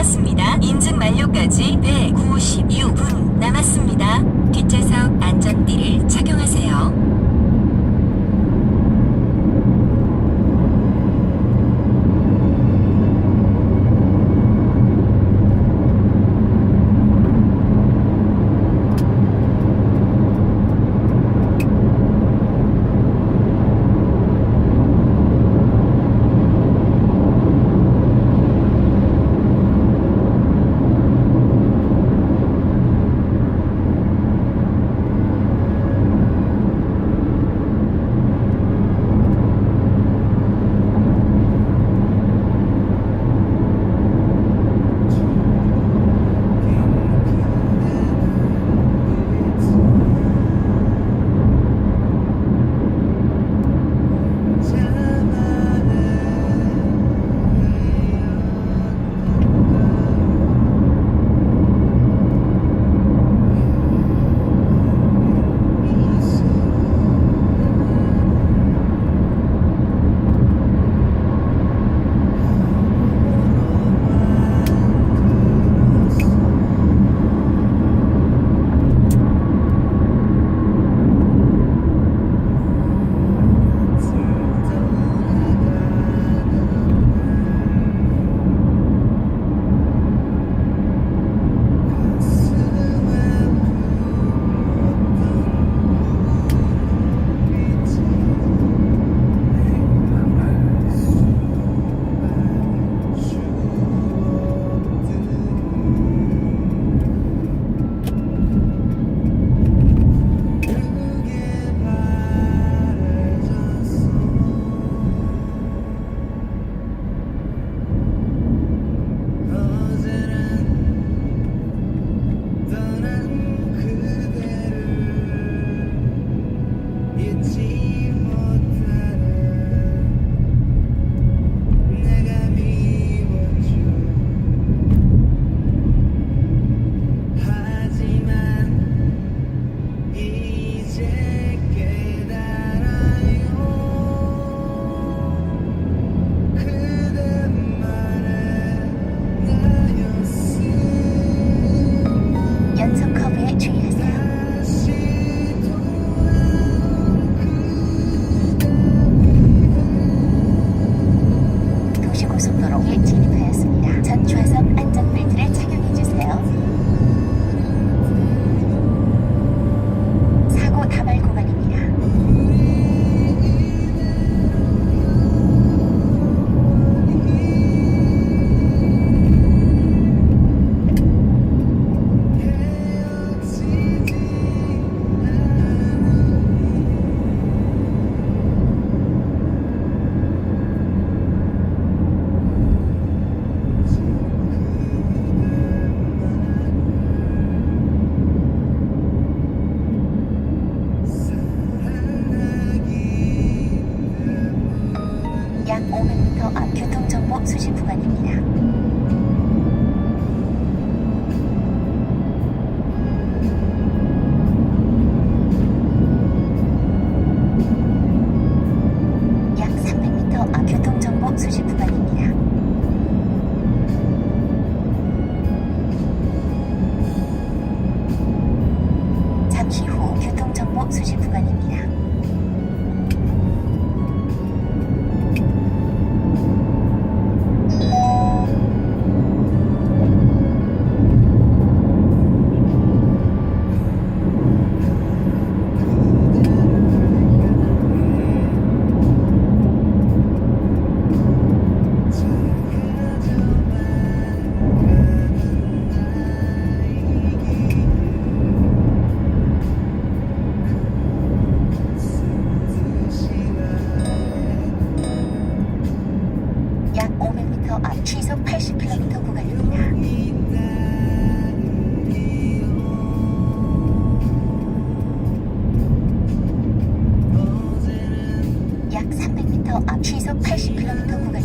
출발하였습니다. 인증 만료까지 196분 남았습니다. 뒷좌석 안전띠를 착용하세요. I'm some little hinting. 취소 80km 구간